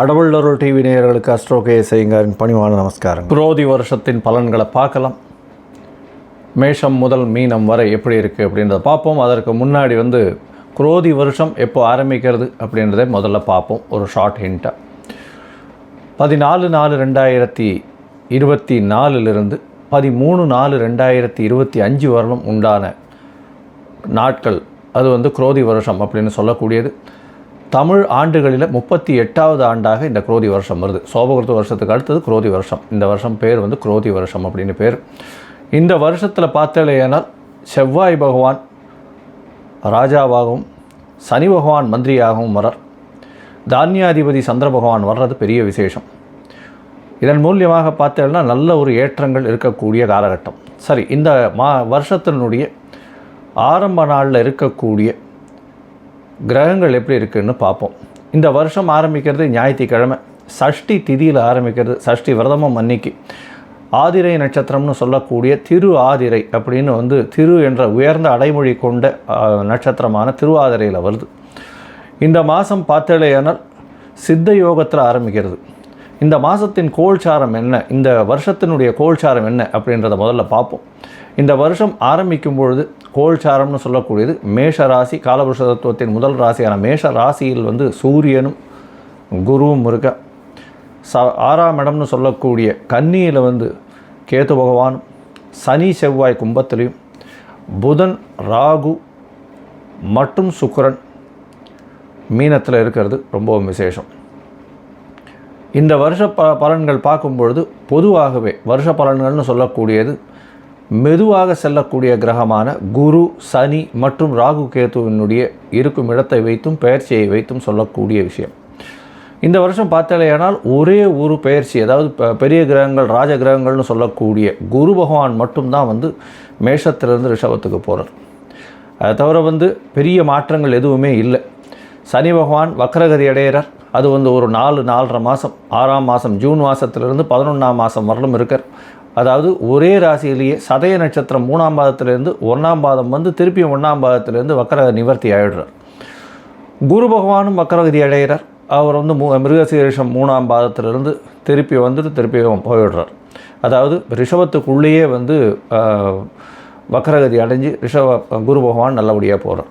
கடவுளொருள் TV நேயர்களுக்கு அஸ்ட்ரோகே செய்யுங்காரின் பணிவான நமஸ்காரம் குரோதி வருஷத்தின் பலன்களை பார்க்கலாம். மேஷம் முதல் மீனம் வரை எப்படி இருக்குது அப்படின்றத பார்ப்போம். அதற்கு முன்னாடி வந்து குரோதி வருஷம் எப்போ ஆரம்பிக்கிறது அப்படின்றத முதல்ல பார்ப்போம். ஒரு ஷார்ட் ஹிண்ட்டாக பதினாலு நாலு ரெண்டாயிரத்தி இருபத்தி நாலுலேருந்து பதிமூணு நாலு ரெண்டாயிரத்தி இருபத்தி அஞ்சு வரலும் உண்டான நாட்கள். அது வந்து குரோதி வருஷம் அப்படின்னு சொல்லக்கூடியது. தமிழ் ஆண்டுகளில் முப்பத்தி எட்டாவது ஆண்டாக இந்த குரோதி வருஷம் வருது. சோபகிருத்த வருஷத்துக்கு அடுத்தது குரோதி வருஷம். இந்த வருஷம் பேர் வந்து குரோதி வருஷம் அப்படின்னு பேர். இந்த வருஷத்தில் பார்த்தலையானால் செவ்வாய் பகவான் ராஜாவாகவும் சனி பகவான் மந்திரியாகவும் வரார் தானியாதிபதி சந்திர பகவான் வர்றது பெரிய விசேஷம். இதன் மூலியமாக பார்த்தேன்னா நல்ல ஒரு ஏற்றங்கள் இருக்கக்கூடிய காலகட்டம். சரி இந்த மா வருஷத்தினுடைய ஆரம்ப நாளில் இருக்கக்கூடிய கிரகங்கள் எப்படி இருக்குன்னு பார்ப்போம். இந்த வருஷம் ஆரம்பிக்கிறது ஞாயிற்றுக்கிழமை. சஷ்டி திதியில் ஆரம்பிக்கிறது சஷ்டி விரதமும் அன்னைக்கு. ஆதிரை நட்சத்திரம்னு சொல்லக்கூடிய திரு ஆதிரை அப்படின்னு வந்து திரு என்ற உயர்ந்த அடைமொழி கொண்ட நட்சத்திரமான திருவாதிரையில் வருது. இந்த மாதம் பார்த்தலையானால் சித்த யோகத்தில் ஆரம்பிக்கிறது. இந்த மாதத்தின் கோல்சாரம் என்ன? இந்த வருஷத்தினுடைய கோல்சாரம் என்ன? அப்படின்றத முதல்ல பார்ப்போம். இந்த வருஷம் ஆரம்பிக்கும் பொழுது கோல்சாரம்னு சொல்லக்கூடியது மேஷ ராசி காலபுருஷ தத்துவத்தின் முதல் ராசியான மேஷ ராசியில் வந்து சூரியனும் குருவும் இருக்க. ச ஆறாம் இடம்னு சொல்லக்கூடிய கன்னியில் வந்து கேது பகவானும் சனி செவ்வாய் கும்பத்திலையும் புதன் ராகு மற்றும் சுக்கரன் மீனத்தில் இருக்கிறது ரொம்பவும் விசேஷம். இந்த வருஷ ப பலன்கள் பார்க்கும் பொழுது பொதுவாகவே வருஷ பலன்கள்னு சொல்லக்கூடியது மெதுவாக செல்லக்கூடிய கிரகமான குரு சனி மற்றும் ராகு கேத்துவினுடைய இருக்கும் இடத்தை வைத்தும் பெயர்ச்சியை வைத்தும் சொல்லக்கூடிய விஷயம். இந்த வருஷம் பார்த்தாலேயானால் ஒரே ஒரு பெயர்ச்சி அதாவது பெரிய கிரகங்கள் ராஜ கிரகங்கள்னு சொல்லக்கூடிய குரு பகவான் மட்டும்தான் வந்து மேஷத்திலிருந்து ரிஷபத்துக்கு போகிறார் அதை தவிர வந்து பெரிய மாற்றங்கள் எதுவுமே இல்லை. சனி பகவான் வக்ரகதி அடையிறார். அது வந்து ஒரு நாலு நாலரை மாதம் ஆறாம் மாதம் ஜூன் மாதத்துலேருந்து பதினொன்றாம் மாதம் வரலும் இருக்கார். அதாவது ஒரே ராசியிலேயே சதய நட்சத்திரம் மூணாம் பாதத்திலேருந்து ஒன்றாம் பாதம் வந்து திருப்பியும் ஒன்றாம் பாதத்திலேருந்து வக்ர நிவர்த்தி ஆயிடுறார். குரு பகவானும் வக்கரகதி அடைகிறார் அவர் வந்து மூ மிருகசீரிஷம் மூணாம் பாதத்திலிருந்து திருப்பி வந்துட்டு திருப்பி போயிடுறார். அதாவது ரிஷபத்துக்குள்ளேயே வந்து வக்கரகதி அடைஞ்சு ரிஷப குரு பகவான் நல்லபடியாக போகிறார்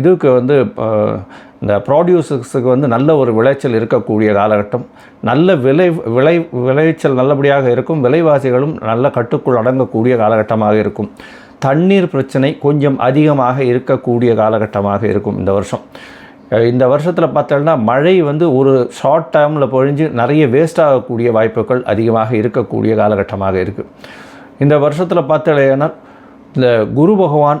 இதுக்கு வந்து இந்த ப்ராடியூசர்ஸுக்கு வந்து நல்ல ஒரு விளைச்சல் இருக்கக்கூடிய காலகட்டம். நல்ல விளை விளை விளைச்சல் நல்லபடியாக இருக்கும். விலைவாசிகளும் நல்ல கட்டுக்குள் அடங்கக்கூடிய காலகட்டமாக இருக்கும். தண்ணீர் பிரச்சனை கொஞ்சம் அதிகமாக இருக்கக்கூடிய காலகட்டமாக இருக்கும் இந்த வருஷம். இந்த வருஷத்தில் பார்த்தோம்னா மழை வந்து ஒரு ஷார்ட் டேர்மில் பொழிஞ்சு நிறைய வேஸ்ட் ஆகக்கூடிய வாய்ப்புகள் அதிகமாக இருக்கக்கூடிய காலகட்டமாக இருக்குது இந்த வருஷத்தில் பார்த்தலையானால் இந்த குரு பகவான்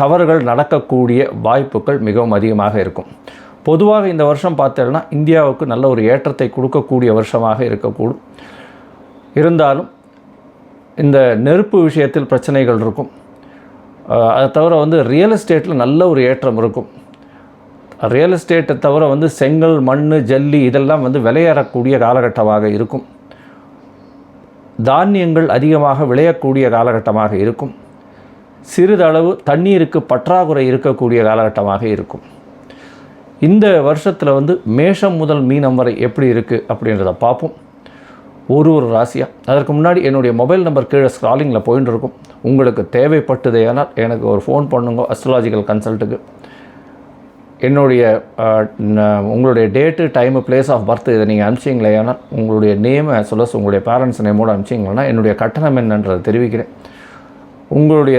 தவறுகள் நடக்கக்கூடிய வாய்ப்புகள் மிகவும் அதிகமாக இருக்கும். பொதுவாக இந்த வருஷம் பார்த்தேன்னா இந்தியாவுக்கு நல்ல ஒரு ஏற்றத்தை கொடுக்கக்கூடிய வருஷமாக இருக்கக்கூடும். இருந்தாலும் இந்த நெருப்பு விஷயத்தில் பிரச்சனைகள் இருக்கும். அதை தவிர வந்து ரியல் எஸ்டேட்டில் நல்ல ஒரு ஏற்றம் இருக்கும். ரியல் எஸ்டேட்டை தவிர வந்து செங்கல் மண் ஜல்லி இதெல்லாம் வந்து விளையாடக்கூடிய காலகட்டமாக இருக்கும். தானியங்கள் அதிகமாக விளையக்கூடிய காலகட்டமாக இருக்கும். சிறிதளவு தண்ணீருக்கு பற்றாக்குறை இருக்கக்கூடிய காலகட்டமாக இருக்கும். இந்த வருஷத்தில் வந்து மேஷம் முதல் மீனம் வரை எப்படி இருக்குது அப்படின்றத பார்ப்போம். ஒரு ஒரு ராசியாக அதற்கு முன்னாடி என்னுடைய மொபைல் நம்பர் கீழே ஸ்க்ராலிங்கில் போயின்னு இருக்கும். உங்களுக்கு தேவைப்பட்டதேனால் எனக்கு ஒரு ஃபோன் பண்ணுங்க அஸ்ட்ராலாஜிக்கல் கன்சல்ட்டுக்கு என்னுடைய உங்களுடைய date time place of birth இதை நீங்கள் அனுப்பிச்சிங்களே உங்களுடைய நேமை as உங்களுடைய பேரண்ட்ஸ் நேமோடு அனுப்பிச்சிங்கன்னா என்னுடைய கட்டணம் என்னன்றதை தெரிவிக்கிறேன். உங்களுடைய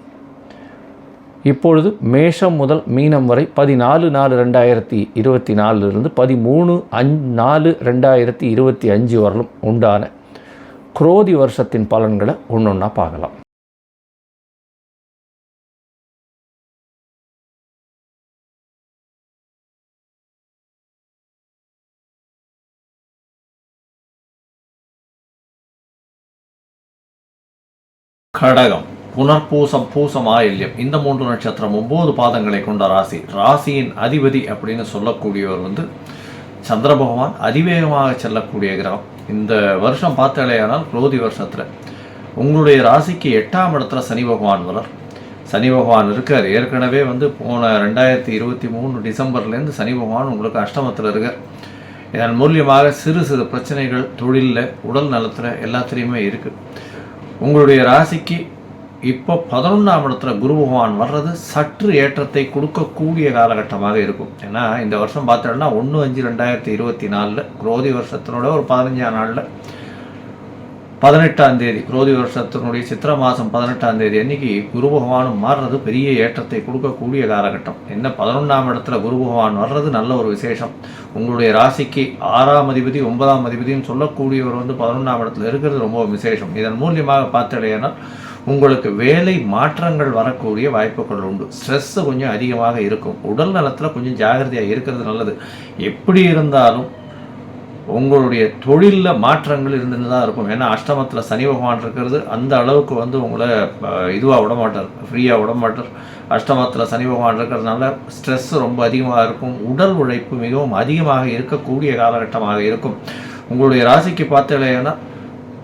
இப்பொழுது மேஷம் முதல் மீனம் வரை பதினாலு நாலு ரெண்டாயிரத்தி இருபத்தி நாலுலேருந்து பதிமூணு அஞ் நாலு ரெண்டாயிரத்தி இருபத்தி அஞ்சு வரலும் உண்டான குரோதி வருஷத்தின் பலன்களை ஒன்று ஒன்றா பார்க்கலாம். கடகம். புனர்பூசம் பூசம் ஆயில்யம். இந்த மூன்று நட்சத்திரம் ஒம்பது பாதங்களை கொண்ட ராசி. ராசியின் அதிபதி அப்படின்னு சொல்லக்கூடியவர் வந்து சந்திர பகவான். அதிவேகமாக செல்லக்கூடிய கிரகம். இந்த வருஷம் பார்த்தாலேயானால் குரோதி வருஷத்தில். உங்களுடைய ராசிக்கு எட்டாம் இடத்துல சனி பகவான் வரார் சனி பகவான் இருக்கார். ஏற்கனவே வந்து போன ரெண்டாயிரத்தி இருபத்தி மூணு டிசம்பர்லேருந்து சனி பகவான் உங்களுக்கு அஷ்டமத்தில் இருக்கார். இதன் மூலியமாக சிறு சிறு பிரச்சனைகள் தொழிலில் உடல் நலத்தில் எல்லாத்துலேயுமே இருக்குது உங்களுடைய ராசிக்கு இப்போ பதினொன்றாம் இடத்துல குரு பகவான் வர்றது சற்று ஏற்றத்தை கொடுக்கக்கூடிய காலகட்டமாக இருக்கும். ஏன்னா இந்த வருஷம் பார்த்தோம்னா ஒன்று அஞ்சு ரெண்டாயிரத்தி இருபத்தி நாலில் குரோதி வருஷத்தினோட ஒரு பதினஞ்சாம் நாளில் பதினெட்டாம் தேதி குரோதி வருஷத்தினுடைய சித்திர மாதம் பதினெட்டாம் தேதி அன்னைக்கு குரு பகவானும் மாறுறது பெரிய ஏற்றத்தை கொடுக்கக்கூடிய காலகட்டம். என்ன பதினொன்றாம் இடத்துல குரு பகவான் வர்றது நல்ல ஒரு விசேஷம். உங்களுடைய ராசிக்கு ஆறாம் அதிபதி ஒன்பதாம் அதிபதினு சொல்லக்கூடியவர் வந்து பதினொன்றாம் இடத்துல இருக்கிறது ரொம்ப விசேஷம். இதன் மூலியமாக பார்த்தடையானால் உங்களுக்கு வேலை மாற்றங்கள் வரக்கூடிய வாய்ப்புகள் உண்டு. ஸ்ட்ரெஸ்ஸு கொஞ்சம் அதிகமாக இருக்கும். உடல் நலத்தில் கொஞ்சம் ஜாகிரதையாக இருக்கிறது நல்லது. எப்படி இருந்தாலும் உங்களுடைய தொழிலில் மாற்றங்கள் இருந்துட்டு தான் இருக்கும். ஏன்னா அஷ்டமத்தில் சனி பகவான் இருக்கிறது. அந்த அளவுக்கு வந்து உங்களை இதுவாக விட மாட்டார். ஃப்ரீயாக விட மாட்டார். அஷ்டமத்தில் சனி பகவான் இருக்கிறதுனால ஸ்ட்ரெஸ் ரொம்ப அதிகமாக இருக்கும். உடல் உழைப்பு மிகவும் அதிகமாக இருக்கக்கூடிய காலகட்டமாக இருக்கும். உங்களுடைய ராசிக்கு பார்த்தீங்கன்னா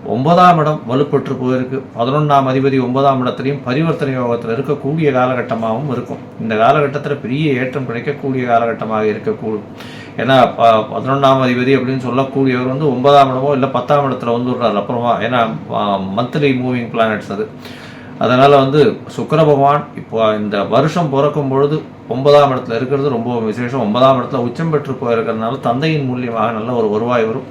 ஒன்பதாம் இடம் வலுப்பெற்று போயிருக்கு. பதினொன்றாம் அதிபதி ஒன்பதாம் இடத்துலையும் பரிவர்த்தனை யோகத்தில் இருக்கக்கூடிய காலகட்டமாகவும் இருக்கும். இந்த காலகட்டத்தில் பெரிய ஏற்றம் கிடைக்கக்கூடிய காலகட்டமாக இருக்கக்கூடும். ஏன்னா ப- பதினொன்றாம் அதிபதி அப்படின்னு சொல்லக்கூடியவர் வந்து ஒன்பதாம் இடமோ இல்லை பத்தாம் இடத்துல வந்து விடுறாரு. அப்புறமா ஏன்னா மந்த்லி மூவிங் பிளானட்ஸ் அது. அதனால் வந்து சுக்கர பகவான் இப்போ இந்த வருஷம் பிறக்கும் பொழுது ஒன்பதாம் இடத்துல இருக்கிறது ரொம்ப விசேஷம். ஒன்பதாம் இடத்துல உச்சம் பெற்று போயிருக்கிறதுனால தந்தையின் மூலியமாக நல்ல ஒரு வருவாய் வரும்.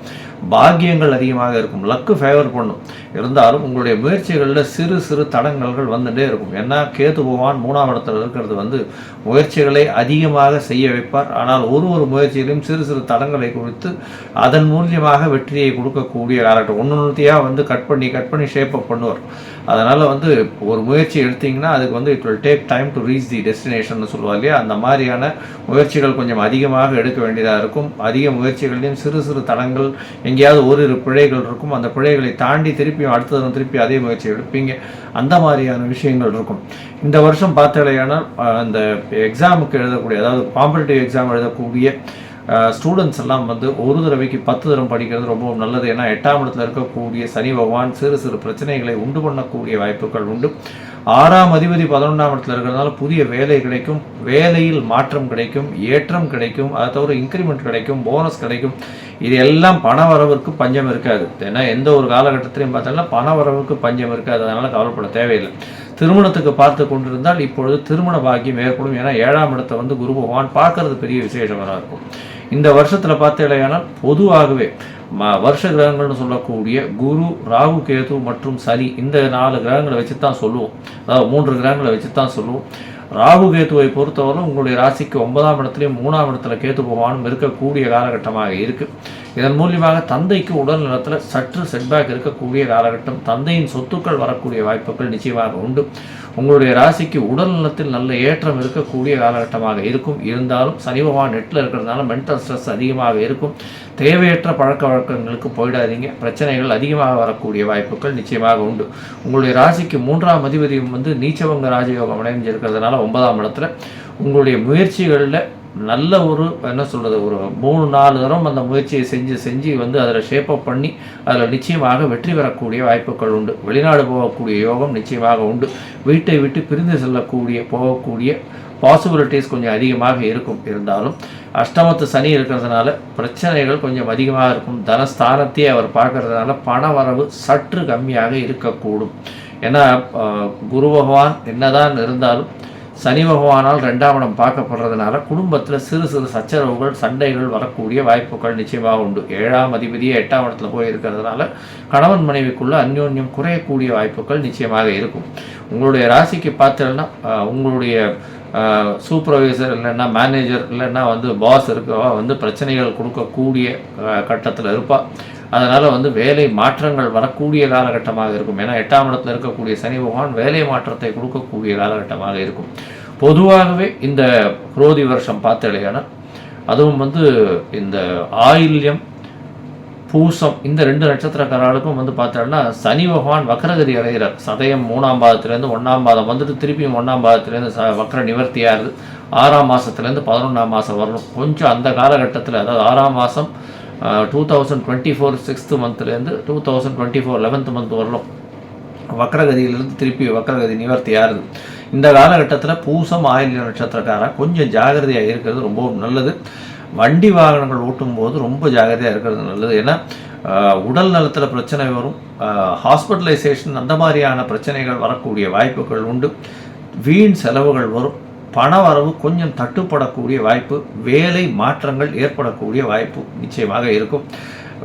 பாக்கியங்கள் அதிகமாக இருக்கும். லக்கு ஃபேவர் பண்ணும். இருந்தாலும் உங்களுடைய முயற்சிகளில் சிறு சிறு தடங்கல்கள் வந்துட்டே இருக்கும். ஏன்னா கேது பகவான் மூணாம் இடத்துல இருக்கிறது வந்து முயற்சிகளை அதிகமாக செய்ய வைப்பார். ஆனால் ஒரு ஒரு முயற்சியிலும் சிறு சிறு தடங்களை குறித்து அதன் மூலியமாக வெற்றியை கொடுக்கக்கூடிய காலகட்டம் ஒன்று ஒன்றுத்தையாக வந்து கட் பண்ணி கட் பண்ணி ஷேப் அப் பண்ணுவார். அதனால் வந்து ஒரு முயற்சி எடுத்தீங்கன்னா அதுக்கு வந்து it will take time to reach the destination சொல்லுவார் இல்லையா? அந்த மாதிரியான முயற்சிகள் கொஞ்சம் அதிகமாக எடுக்க வேண்டியதாக இருக்கும். அதிக முயற்சிகளையும் சிறு சிறு தடங்கள் எங்கேயாவது ஓரிரு பிழைகள் இருக்கும். அந்த பிழைகளை தாண்டி திருப்பியும் அடுத்த தடவை திருப்பி அதே முயற்சி எடுப்பீங்க. அந்த மாதிரியான விஷயங்கள் இருக்கும். இந்த வருஷம் பார்த்தாலேயானால் அந்த எக்ஸாமுக்கு எழுதக்கூடிய அதாவது காம்படிட்டிவ் எக்ஸாம் எழுதக்கூடிய ஸ்டூடெண்ட்ஸ் எல்லாம் வந்து ஒரு தடவைக்கு பத்து தரம் படிக்கிறது ரொம்ப நல்லது. ஏன்னா எட்டாம் இடத்துல இருக்கக்கூடிய சனி பகவான் சிறு சிறு பிரச்சனைகளை உண்டு பண்ணக்கூடிய வாய்ப்புகள் உண்டு. ஆறாம் அதிபதி பதினொன்றாம் இடத்துல இருக்கிறதுனால புதிய வேலை கிடைக்கும் வேலையில் மாற்றம் கிடைக்கும் ஏற்றம் கிடைக்கும் அதை தவிர இன்க்ரிமெண்ட் கிடைக்கும் போனஸ் கிடைக்கும். இது எல்லாம் பண வரவுக்கு பஞ்சம் இருக்காது. ஏன்னா எந்த ஒரு காலகட்டத்திலையும் பார்த்தோம்னா பண வரவுக்கு பஞ்சம் இருக்காது. அதனால் கவலைப்பட தேவையில்லை. திருமணத்துக்கு பார்த்து கொண்டிருந்தால் இப்பொழுது திருமண பாக்கியம் ஏற்படும். ஏன்னா ஏழாம் இடத்தை வந்து குரு பகவான் பார்க்கறது பெரிய விசேஷமாக இருக்கும். இந்த வருஷத்தில் பார்த்தீங்கன்னா பொதுவாகவே ம வருஷ கிரகங்கள்னு சொல்லக்கூடிய குரு ராகு கேது மற்றும் சனி இந்த நாலு கிரகங்களை வச்சு தான் சொல்லுவோம். அதாவது மூன்று கிரகங்களை வச்சு தான் சொல்லுவோம். ராகு கேத்துவை பொறுத்தவரை உங்களுடைய ராசிக்கு ஒன்பதாம் இடத்துலையும் மூணாம் இடத்துல கேத்து பகவானும் இருக்கக்கூடிய காலகட்டமாக இருக்குது இதன் மூலியமாக தந்தைக்கு உடல் நலத்தில் சற்று செட்பேக் இருக்கக்கூடிய காலகட்டம் தந்தையின் சொத்துக்கள் வரக்கூடிய வாய்ப்புகள் நிச்சயமாக உண்டு. உங்களுடைய ராசிக்கு உடல் நலத்தில் நல்ல ஏற்றம் இருக்கக்கூடிய காலகட்டமாக இருக்கும். இருந்தாலும் சனி பகவான் நெட்டில் இருக்கிறதுனால மென்டல் ஸ்ட்ரெஸ் அதிகமாக இருக்கும். தேவையற்ற பழக்க வழக்கங்களுக்கு போயிடாதீங்க. பிரச்சனைகள் அதிகமாக வரக்கூடிய வாய்ப்புகள் நிச்சயமாக உண்டு. உங்களுடைய ராசிக்கு மூன்றாம் அதிபதியும் வந்து நீச்சவங்க ராஜயோகம் அடைஞ்சிருக்கிறதுனால ஒன்பதாம் இடத்துல உங்களுடைய முயற்சிகளில் நல்ல ஒரு என்ன சொல்கிறது ஒரு மூணு நாலு தரம் அந்த முயற்சியை செஞ்சு செஞ்சு வந்து அதில் ஷேப்பப் பண்ணி அதில் நிச்சயமாக வெற்றி பெறக்கூடிய வாய்ப்புகள் உண்டு. வெளிநாடு போகக்கூடிய யோகம் நிச்சயமாக உண்டு. வீட்டை விட்டு பிரிந்து செல்லக்கூடிய போகக்கூடிய பாசிபிலிட்டிஸ் கொஞ்சம் அதிகமாக இருக்கும். இருந்தாலும் அஷ்டமத்து சனி இருக்கிறதுனால பிரச்சனைகள் கொஞ்சம் அதிகமாக இருக்கும். தனஸ்தானத்தையே அவர் பார்க்கறதுனால பண வரவு சற்று கம்மியாக இருக்கக்கூடும். ஏன்னா குரு பகவான் என்னதான் இருந்தாலும் சனி பகவானால் ரெண்டாம் இடம் பார்க்கப்படுறதுனால குடும்பத்தில் சிறு சிறு சச்சரவுகள் சண்டைகள் வரக்கூடிய வாய்ப்புகள் நிச்சயமாக உண்டு. ஏழாம் அதிபதியே எட்டாம் இடத்துல போய் இருக்கிறதுனால கணவன் மனைவிக்குள்ள அந்யோன்யம் குறையக்கூடிய வாய்ப்புகள் நிச்சயமாக இருக்கும். உங்களுடைய ராசிக்கு பார்த்தீங்கன்னா உங்களுடைய சூப்பர்வைசர் இல்லைன்னா மேனேஜர் இல்லைன்னா வந்து பாஸ் இருக்கவா வந்து பிரச்சனைகள் கொடுக்கக்கூடிய கட்டத்தில் இருப்பாள் அதனால் வந்து வேலை மாற்றங்கள் வரக்கூடிய காலகட்டமாக இருக்கும். ஏன்னா எட்டாம் இடத்துல இருக்கக்கூடிய சனி பகவான் வேலை மாற்றத்தை கொடுக்கக்கூடிய காலகட்டமாக இருக்கும். பொதுவாகவே இந்த குரோதி வருஷம் பார்த்தலையான அதுவும் வந்து இந்த ஆயில்யம் பூசம் இந்த ரெண்டு நட்சத்திரக்காரர்களுக்கும் வந்து பார்த்தோம்னா சனி பகவான் வக்ரகதி அடைகிறார். சதயம் மூணாம் பாதத்துலேருந்து ஒன்றாம் பாதம் வந்துட்டு திருப்பியும் ஒன்றாம் பாதத்துலேருந்து ச வக்ர நிவர்த்தியாகுது ஆறாம் மாதத்துலேருந்து பதினொன்றாம் மாதம் வரணும். கொஞ்சம் அந்த காலகட்டத்தில் அதாவது ஆறாம் மாதம் two thousand twenty four sixth மந்த்லேருந்து two thousand twenty four eleventh month வரணும் வக்ரகதியிலிருந்து திருப்பி வக்ரகதி நிவர்த்தி ஆறுது. இந்த காலகட்டத்தில் பூசம் ஆயில்ய நட்சத்திரக்காரன் கொஞ்சம் ஜாகிரதையாக இருக்கிறது ரொம்பவும் நல்லது. வண்டி வாகனங்கள் ஓட்டும் போது ரொம்ப ஜாகிரதையாக இருக்கிறது நல்லது. ஏன்னா உடல் நலத்தில் பிரச்சனை வரும். ஹாஸ்பிட்டலைசேஷன் அந்த மாதிரியான பிரச்சனைகள் வரக்கூடிய வாய்ப்புகள் உண்டு. வீண் செலவுகள் வரும். பண வரவு கொஞ்சம் தட்டுப்படக்கூடிய வாய்ப்பு வேலை மாற்றங்கள் ஏற்படக்கூடிய வாய்ப்பு நிச்சயமாக இருக்கும்.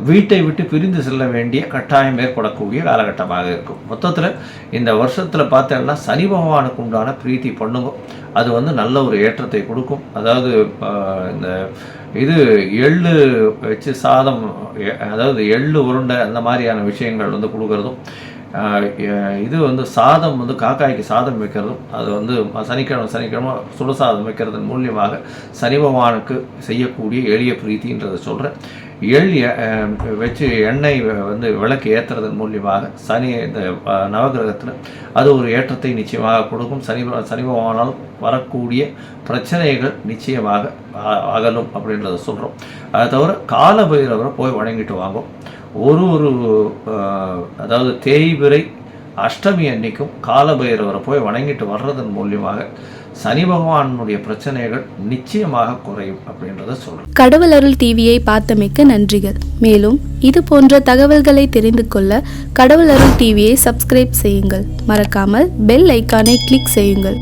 வீட்டை விட்டு பிரிந்து செல்ல வேண்டிய கட்டாயம் ஏற்படக்கூடிய காலகட்டமாக இருக்கும். மொத்தத்தில் இந்த வருஷத்தில் பார்த்தோம்னா சனி பகவானுக்கு உண்டான பிரீத்தி பண்ணுங்க. அது வந்து நல்ல ஒரு ஏற்றத்தை கொடுக்கும். அதாவது இந்த இது எள்ளு வச்சு சாதம் எ- அதாவது எள்ளு உருண்டை அந்த மாதிரியான விஷயங்கள் வந்து கொடுக்குறதும் இது வந்து சாதம் வந்து காக்காய்க்கு சாதம் வைக்கிறதும் அது வந்து சனிக்கிழமை சனிக்கிழமை சுடுசாதம் வைக்கிறதன் மூலியமாக சனி பகவானுக்கு செய்யக்கூடிய எளிய பிரீத்தின்றதை சொல்கிறேன் எள் வச்சு எண்ணெய் வந்து விளக்கு ஏற்றுறதன் மூலியமாக சனி இந்த நவகிரகத்தில் அது ஒரு ஏற்றத்தை நிச்சயமாக கொடுக்கும். சனி சனி பகவானால் வரக்கூடிய பிரச்சனைகள் நிச்சயமாக அகலும் அப்படின்றத சொல்கிறோம் அதை தவிர கால பைரவரை போய் வணங்கிட்டு வாங்கும் ஒரு ஒரு அதாவது தேய்பிறை அஷ்டமி அன்னைக்கும் காலபைரவரை போய் வணங்கிட்டு வர்றதன் மூலியமாக சனி பகவானுடைய பிரச்சனைகள் நிச்சயமாக குறையும் அப்படின்றத சொல்றேன் கடவுள் அருள் டிவியை பார்த்தமைக்க நன்றிகள். மேலும் இது போன்ற தகவல்களை தெரிந்து கொள்ள கடவுள் அருள் டிவியை சப்ஸ்கிரைப் செய்யுங்கள். மறக்காமல் பெல் ஐக்கானை கிளிக் செய்யுங்கள்.